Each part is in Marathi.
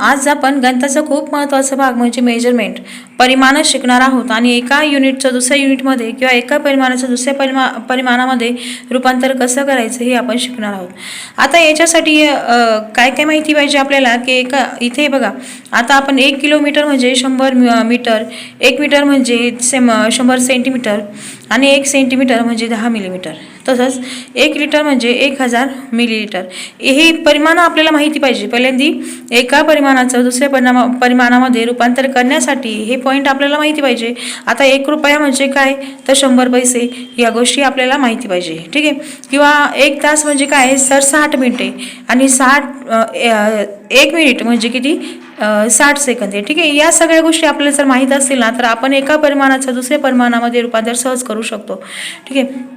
आज आपण गणिताचा खूप महत्त्वाचा भाग म्हणजे मेजरमेंट परिमाण शिकणार आहोत आणि एका युनिटचं दुसऱ्या युनिटमध्ये किंवा एका परिमाणाचं दुसऱ्या परिमा परिमाणामध्ये रूपांतर कसं करायचं हे आपण शिकणार आहोत. आता याच्यासाठी काय काय माहिती पाहिजे आपल्याला? की एका इथे बघा. आता आपण एक किलोमीटर म्हणजे शंभर मीटर एक मीटर म्हणजे सेम शंभर सेंटीमीटर आणि एक सेंटीमीटर म्हणजे दहा मिलीमीटर. तसंच एक लिटर म्हणजे एक हजार मिलीलिटर हे परिमाणं आपल्याला माहिती पाहिजे. पहिल्यांदी एका परिमाणाचं दुसऱ्या परिणामा परिमाणामध्ये रूपांतर करण्यासाठी हे पॉईंट आपल्याला माहिती पाहिजे. आता एक रुपया म्हणजे काय? तर शंभर पैसे. या गोष्टी आपल्याला माहिती पाहिजे. ठीक आहे? किंवा एक तास म्हणजे काय? तर साठ मिनिटे. आणि साठ एक मिनिट म्हणजे किती? साठ सेकंद. आहे ठीक आहे? या सगळ्या गोष्टी आपल्याला जर माहीत असतील ना तर आपण एका परिमाणाचं दुसऱ्या परिमाणामध्ये रूपांतर सहज करू शकतो. ठीक आहे?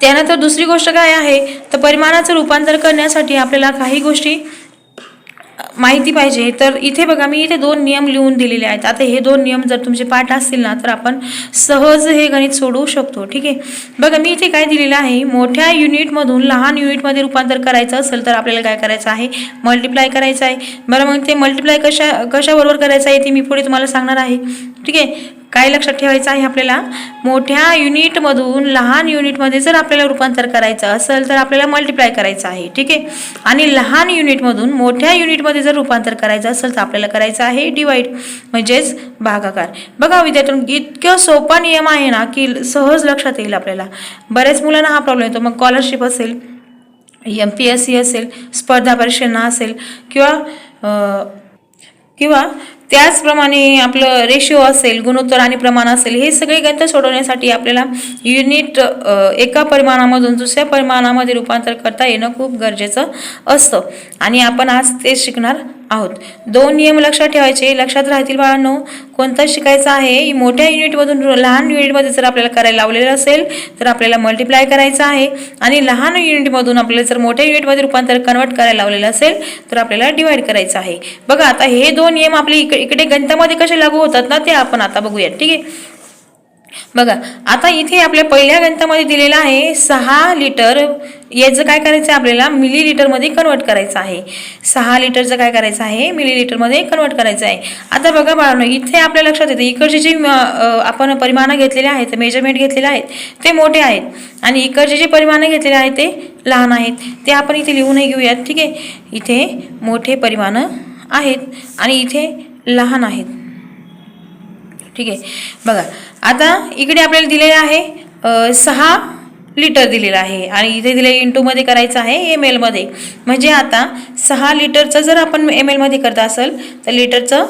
त्यानंतर दुसरी गोष्ट काय आहे? तर परिमाणाचं रूपांतर करण्यासाठी आपल्याला काही गोष्टी माहिती पाहिजे. तर इथे बघा मी इथे दोन नियम लिहून दिलेले आहेत. आता हे दोन नियम जर तुमचे पाठ असतील ना तर आपण सहज हे गणित सोडवू शकतो. ठीक आहे? बघा मी इथे काय दिलेलं आहे? मोठ्या युनिटमधून लहान युनिटमध्ये रूपांतर करायचं असेल तर आपल्याला काय करायचं आहे? मल्टिप्लाय करायचं आहे. बरं मग ते मल्टिप्लाय कशा कशाबरोबर करायचं आहे ते मी पुढे तुम्हाला सांगणार आहे. ठीक आहे? काय लक्षात ठेवायचं आहे आपल्याला? मोठ्या युनिटमधून लहान युनिटमध्ये जर आपल्याला रूपांतर करायचं असेल तर आपल्याला मल्टिप्लाय करायचं आहे. ठीक आहे? आणि लहान युनिटमधून मोठ्या युनिटमध्ये जर रूपांतर करायचं असेल तर आपल्याला करायचं आहे डिवाईड म्हणजेच भागाकार. बघा विद्यार्थ्यांनो इतकं सोपा नियम आहे ना की सहज लक्षात येईल आपल्याला. बऱ्याच मुलांना हा प्रॉब्लेम येतो. मग स्कॉलरशिप असेल एम पी एस सी असेल स्पर्धा परीक्षांना असेल किंवा किंवा त्याचप्रमाणे आपलं रेशिओ असेल गुणोत्तर आणि प्रमाण असेल हे सगळे गणित सोडवण्यासाठी आपल्याला युनिट एका परिमाणामधून दुसऱ्या परिमाणामध्ये रूपांतर करता येणं खूप गरजेचं असतं. आणि आपण आज ते शिकणार आहोत. दोन नियम लक्षात ठेवायचे. लक्षात राहतील बाळांनो कोणता शिकायचं आहे. मोठ्या युनिटमधून लहान युनिटमध्ये जर आपल्याला करायला लावलेलं असेल तर आपल्याला मल्टिप्लाय करायचं आहे. आणि लहान युनिटमधून आपल्याला जर मोठ्या युनिटमध्ये रूपांतर कन्वर्ट करायला लावलेलं असेल तर आपल्याला डिवाइड करायचं आहे. बघा आता हे दोन नियम आपले इकडे इकडे गणितामध्ये कसे लागू होतात ना ते आपण आता बघूया. ठीक आहे? बघा आता इथे आपल्या पहिल्या गणितामध्ये दिलेलं आहे सहा लिटर याचं काय करायचं आहे आपल्याला? मिली लिटरमध्ये कन्वर्ट करायचं आहे. सहा लिटरचं काय करायचं आहे? मिली लिटरमध्ये कन्वर्ट करायचं आहे. आता बघा बाळांनो इथे आपल्या लक्षात येतं इकडचे जे आपण परिमाणं घेतलेले आहेत मेजरमेंट घेतलेले आहेत ते मोठे आहेत. आणि इकडचे जे परिमाणं घेतलेले आहेत ते लहान आहेत. ते आपण इथे लिहूनही घेऊयात ठीक आहे? इथे मोठे परिमाणं आहेत आणि इथे लहान आहेत. ठीक आहे? बघा आता इकडे आपल्याला दिलेलं आहे सहा लिटर दिलेलं आहे. आणि इथे दिले इंटूमध्ये करायचं आहे एम एलमध्ये म्हणजे आता सहा लिटरचं जर आपण एम एलमध्ये करत असेल तर लिटरचं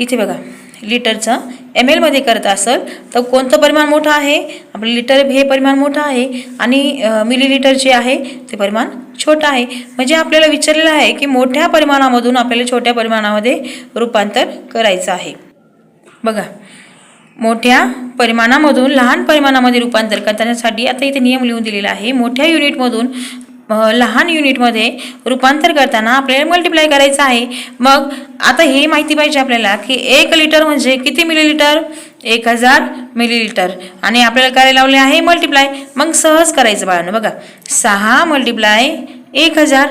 इथे बघा लिटरचं एम एलमध्ये करत असेल तर कोणतं परिमाण मोठं आहे? आपलं लिटर हे परिमाण मोठं आहे आणि मिली लिटर जे आहे ते परिमाण छोटं आहे. म्हणजे आपल्याला विचारलेलं आहे की मोठ्या परिमाणामधून आपल्याला छोट्या परिमाणामध्ये रूपांतर करायचं आहे. बघा मोठ्या परिमाणामधून लहान परिमाणामध्ये रूपांतर करण्यासाठी आता इथे नियम लिहून दिलेला आहे. मोठ्या युनिटमधून लहान युनिटमध्ये रूपांतर करताना आपल्याला मल्टिप्लाय करायचं आहे. मग आता हे माहिती पाहिजे आपल्याला की एक लिटर म्हणजे किती मिलीलिटर एक हजार मिलीलिटर आणि आपल्याला काय लावले आहे? मल्टिप्लाय मग सहज करायचं बाळानं बघा. सहा मल्टिप्लाय एक हजार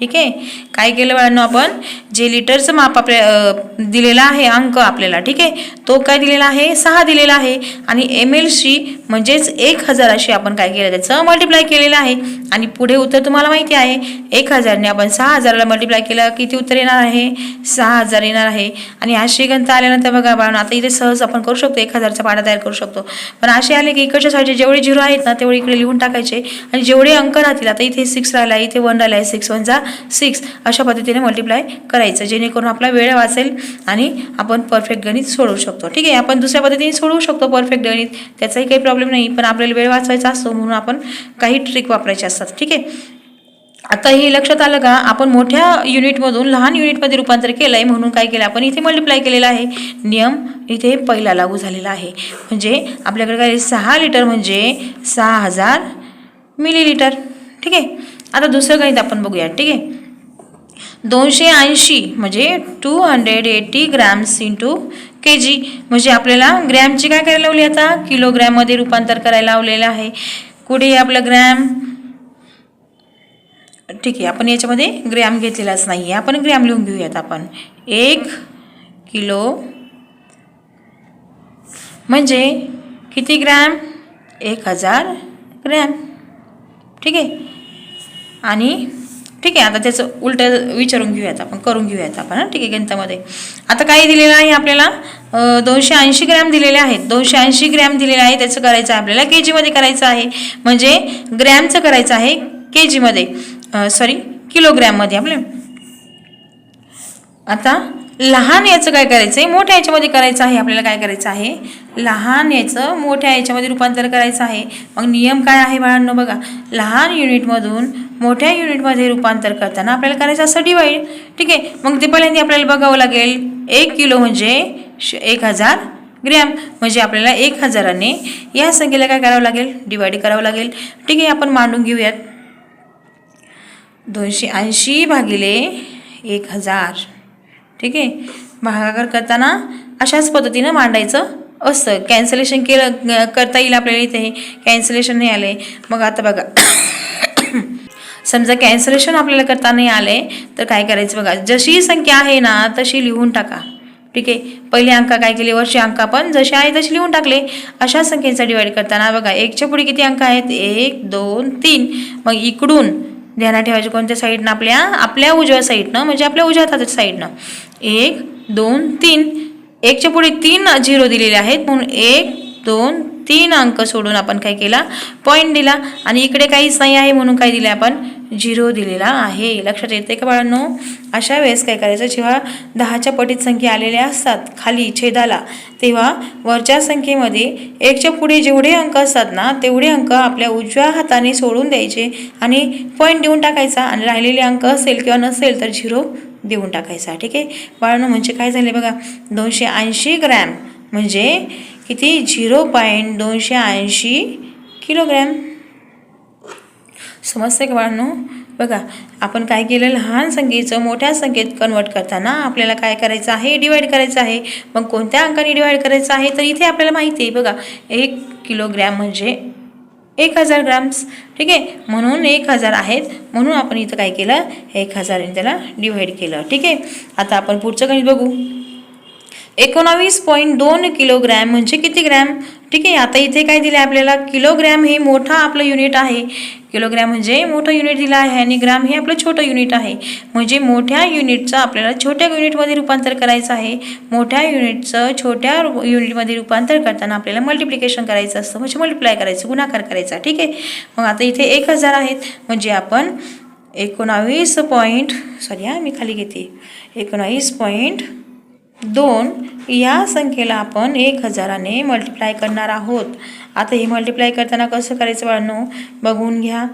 ठीक आहे? काय केलं बाळांनो आपण? जे लिटरचं माप आपल्या दिलेलं आहे अंक आपल्याला ठीक आहे? तो काय दिलेला आहे? सहा दिलेला आहे. आणि एम एलशी म्हणजेच एक हजाराशी आपण काय केलं? त्याचं मल्टिप्लाय केलेलं आहे. आणि पुढे उत्तर तुम्हाला माहिती आहे. एक हजारने आपण सहा हजाराला मल्टिप्लाय केलं किती उत्तर येणार आहे? सहा हजार येणार आहे. आणि अशी गणता आल्यानंतर बघा बाळांनो आता इथे सहज आपण करू शकतो. एक हजारचा पाडा तयार करू शकतो. पण असे आले की इकडच्या साईडचे जेवढे झिरो आहेत ना तेवढे इकडे लिहून टाकायचे. आणि जेवढे अंक राहतील आता इथे सिक्स राहिला इथे वन राहिला आहे सिक्स वनचा सिक्स अशा पद्धतीने मल्टिप्लाय करायचं जेणेकरून आपला वेळ वाचेल आणि आपण परफेक्ट गणित सोडवू शकतो. ठीक आहे आपण दुसऱ्या पद्धतीने सोडवू शकतो परफेक्ट गणित. त्याचाही काही प्रॉब्लेम नाही पण आपल्याला वेळ वाचवायचा असतो म्हणून आपण काही ट्रिक वापरायचे असतात. ठीक आहे? आता हे लक्षात आलं का? आपण मोठ्या युनिटमधून लहान युनिटमध्ये रूपांतर केलं आहे म्हणून काय केलं? आपण इथे मल्टिप्लाय केलेला आहे. नियम इथे पहिला लागू झालेला आहे. म्हणजे आपल्याकडे काय सहा लिटर म्हणजे सहा हजार मिलीलिटर ठीक आहे? आता दुसरं गणित आपण बघूया ठीक आहे? दोनशे ऐंशी म्हणजे two hundred eighty grams into K G म्हणजे आपल्याला ग्रॅमची काय करायला लावली आता? किलोग्रॅममध्ये रूपांतर करायला लावलेलं आहे. कुठे आपलं ग्रॅम? ठीक आहे आपण याच्यामध्ये ग्रॅम घेतलेलाच नाही आहे आपण ग्रॅम लिहून घेऊयात आपण. एक किलो म्हणजे किती ग्रॅम? एक हजार ग्रॅम. ठीक आहे? आणि ठीक आहे आता त्याचं उलटं विचारून घेऊयात आपण करून घेऊयात आपण हां ठीक आहे गणितामध्ये. आता काय दिलेलं आहे आपल्याला दोनशे ऐंशी ग्रॅम दिलेले आहेत. दोनशे ऐंशी ग्रॅम दिलेले आहे त्याचं करायचं आहे आपल्याला के जीमध्ये करायचं आहे. म्हणजे ग्रॅमचं करायचं आहे के जीमध्ये सॉरी किलोग्रॅममध्ये आपल्या आता लहान याचं काय करायचं आहे मोठ्या याच्यामध्ये करायचं आहे आपल्याला काय करायचं आहे? लहान याचं मोठ्या याच्यामध्ये रूपांतर करायचं आहे. मग नियम काय आहे बाळांनो? बघा लहान युनिटमधून मोठ्या युनिटमध्ये रूपांतर करताना आपल्याला करायचं असं डिवाईड ठीक आहे? मग ते पहिल्यांदा आपल्याला बघावं लागेल. एक किलो म्हणजे श एक हजार ग्रॅम. म्हणजे आपल्याला एक हजाराने या संख्येला काय करावं लागेल? डिवाईड करावं लागेल. ठीक आहे? आपण मांडून घेऊयात. दोनशे ऐंशी भागिले एक हजार. ठीक आहे? भागाकार करताना अशाच पद्धतीनं मांडायचं असतं. कॅन्सलेशन केलं करता येईल आपल्याला इथे. कॅन्सलेशन नाही आले मग आता बघा. समजा कॅन्सलेशन आपल्याला करता नाही आले तर काय करायचं बघा? जशी संख्या आहे ना तशी लिहून टाका. ठीक आहे? पहिले अंक काय केले? वरचे अंक आपण जसे आहे तसे लिहून टाकले. अशा संख्येचा डिवाईड करताना बघा एकच्या पुढे किती अंक आहेत? एक दोन तीन. मग इकडून ध्यानात ठेवायचे कोणत्या साईडनं आपल्या आपल्या उजव्या साईडनं म्हणजे आपल्या उजव्या हाताच्या साईडनं एक दोन तीन. एकच्या पुढे तीन झिरो दिलेले आहेत. म्हणून एक दोन तीन अंक सोडून आपण काय केला? पॉईंट दिला. आणि इकडे काहीच नाही आहे म्हणून काय दिले आपण? झिरो दिलेला आहे. लक्षात येते का बाळांनो? अशा वेळेस काय करायचं? जेव्हा दहाच्या पटीत संख्या आलेल्या असतात खाली छेदाला तेव्हा वरच्या संख्येमध्ये एकच्या पुढे जेवढे अंक असतात ना तेवढे अंक आपल्या उजव्या हाताने सोडून द्यायचे आणि पॉईंट देऊन टाकायचा. आणि राहिलेले अंक असेल किंवा नसेल तर झिरो देऊन टाकायचा. ठीक आहे? बाळांनो म्हणजे काय झाले बघा? दोनशे ऐंशी ग्रॅम म्हणजे किती? झिरो पॉईंट दोनशे ऐंशी किलोग्रॅम. समजते का बाळांनो? बघा आपण काय केलं? लहान संख्येचं मोठ्या संख्येत कन्वर्ट करताना आपल्याला काय करायचं आहे? डिवाईड करायचं आहे. मग कोणत्या अंकाने डिवाईड करायचं आहे? तर इथे आपल्याला माहिती आहे बघा एक किलोग्रॅम म्हणजे एक हजार ग्राम्स ठीक आहे? म्हणून एक हजार आहेत. म्हणून आपण इथं काय केलं? एक हजाराने त्याला डिवाईड केलं. ठीक आहे? आता आपण पुढचं गणित बघू. एकोणावीस पॉईंट दोन किलोग्रॅम म्हणजे किती ग्रॅम? ठीक आहे आता इथे काय दिलं आहे आपल्याला? किलोग्रॅम हे मोठं आपलं युनिट आहे. किलोग्रॅम म्हणजे मोठं युनिट दिलं आहे आणि ग्रॅम हे आपलं छोटं युनिट आहे. म्हणजे मोठ्या युनिटचं आपल्याला छोट्या युनिटमध्ये रूपांतर करायचं आहे. मोठ्या युनिटचं छोट्या युनिटमध्ये रूपांतर करताना आपल्याला मल्टिप्लिकेशन करायचं असतं. म्हणजे मल्टिप्लाय करायचं गुणाकार करायचा. ठीक आहे? मग आता इथे एक हजार आहेत. म्हणजे आपण एकोणावीस पॉईंट सॉरी हा मी खाली घेते. एकोणावीस पॉईंट दोन या संख्येला आपण एक हजाराने मल्टिप्लाय करणार आहोत. आता हे मल्टिप्लाय करताना कसं करायचं बाळांनो? बघून घ्या.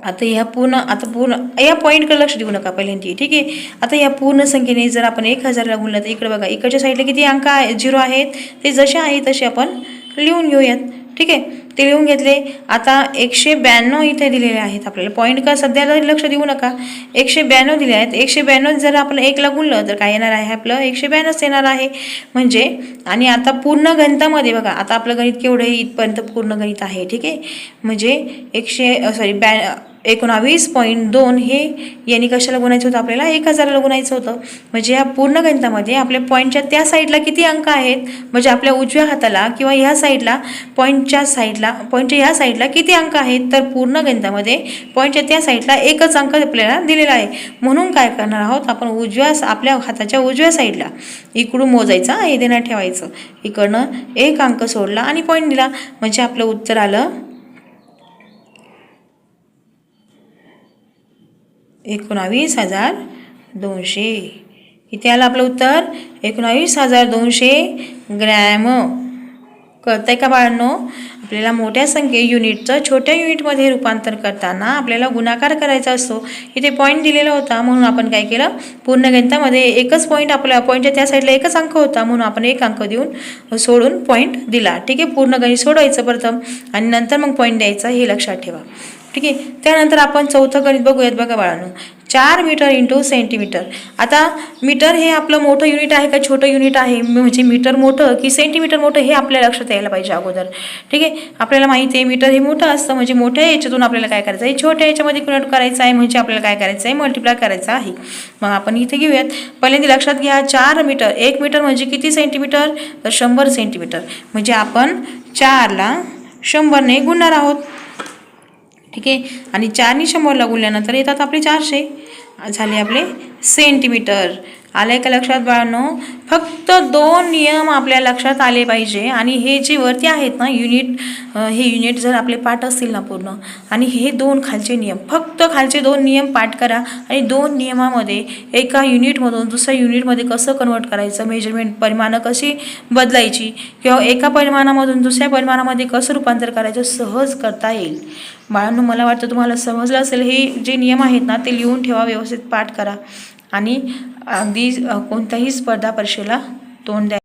आता ह्या पूर्ण आता पूर्ण या पॉईंटकडे लक्ष देऊ नका पहिल्यांदा. ठीक आहे? आता या पूर्ण संख्येने जर आपण एक हजारला गुणलं तर इकडे बघा इकडच्या साईडला किती अंक आहे? झिरो आहेत. ते जसे आहे तसे आपण लिहून घेऊयात. ठीक आहे? ते लिहून घेतले. आता एकशे ब्याण्णव इथे दिलेले आहेत आपल्याला. पॉईंट का? सध्या लक्ष देऊ नका. एकशे ब्याण्णव दिले आहेत. एकशे ब्याण्णव जर आपण एकला गुणलं तर काय येणार आहे आपलं? एकशे ब्याण्णवच येणार आहे. म्हणजे आणि आता पूर्ण गणितामध्ये बघा. आता आपलं गणित केवढं इथपर्यंत पूर्ण गणित आहे. ठीक आहे? म्हणजे एकशे सॉरी ब्या एकोणावीस पॉईंट दोन हे यांनी कशाला गुणायचं होतं? आपल्याला एक हजाराला गुणायचं होतं. म्हणजे या पूर्ण गणितामध्ये आपल्या पॉईंटच्या त्या साईडला किती अंक आहेत? म्हणजे आपल्या उजव्या हाताला किंवा ह्या साईडला पॉईंटच्या साईडला पॉईंटच्या ह्या साईडला किती अंक आहेत? तर पूर्ण गणितामध्ये पॉईंटच्या त्या साईडला एकच अंक आपल्याला दिलेला आहे. म्हणून काय करणार आहोत? आपण उजव्या आपल्या हाताच्या उजव्या साईडला इकडून मोजायचा हे देण्यात ठेवायचं. इकडनं एक अंक सोडला आणि पॉईंट दिला. म्हणजे आपलं उत्तर आलं एकोणावीस हजार दोनशे. इथे आलं आपलं उत्तर. एकोणावीस हजार दोनशे ग्रॅम. कळतंय का बाळांनो? आपल्याला मोठ्या संख्ये युनिटचं छोट्या युनिटमध्ये रूपांतर करताना आपल्याला गुणाकार करायचा असतो. इथे पॉईंट दिलेला होता म्हणून आपण काय केलं? पूर्ण गणितामध्ये एकच पॉईंट आपल्या पॉईंटच्या त्या साईडला एकच अंक होता म्हणून आपण एक अंक देऊन सोडून पॉईंट दिला. ठीक आहे? पूर्ण गणित सोडवायचं प्रथम. आणि नंतर मग पॉईंट द्यायचा हे लक्षात ठेवा. ठीक आहे? त्यानंतर आपण चौथं गणित बघूयात बघा बाळांनो. चार मीटर इंटू सेंटीमीटर आता मीटर हे आपलं मोठं युनिट आहे का छोटं युनिट आहे? म्हणजे मीटर मोठं की सेंटीमीटर मोठं हे आपल्या लक्षात यायला पाहिजे अगोदर. ठीक आहे? आपल्याला माहिती आहे मीटर हे मोठं असतं. म्हणजे मोठ्या याच्यातून आपल्याला काय करायचं आहे? छोट्या याच्यामध्ये कन्वर्ट करायचं आहे. म्हणजे आपल्याला काय करायचं आहे? मल्टिप्लाय करायचं आहे. मग आपण इथे घेऊयात. पहिल्यांदा लक्षात घ्या चार मीटर. एक मीटर म्हणजे किती सेंटीमीटर तर शंभर सेंटीमीटर म्हणजे आपण चारला शंभरने गुणणार आहोत. ठीक आहे? आणि चारने लागून तर येतात आपले चारशे. झाले आपले सेंटीमीटर. आले का लक्षात बाळांनो? फक्त दोन नियम आपल्या लक्षात आले पाहिजे. आणि हे जे वरती आहेत ना युनिट हे युनिट जर आपले पाठ असतील ना पूर्ण आणि हे दोन खालचे नियम. फक्त खालचे दोन नियम पाठ करा आणि दोन नियमामध्ये एका युनिटमधून दुसऱ्या युनिटमध्ये कसं कन्वर्ट करायचं मेजरमेंट परिमाणं कशी बदलायची किंवा एका परिमाणामधून दुसऱ्या परिमाणामध्ये कसं रूपांतर करायचं सहज करता येईल. बाळांनो मला वाटतं तुम्हाला समजलं असेल हे जे नियम आहेत ना ते लिहून ठेवा व्यवस्थित पाठ करा. आणि अगदी कोणत्याही स्पर्धा परीक्षेला तोंड द्या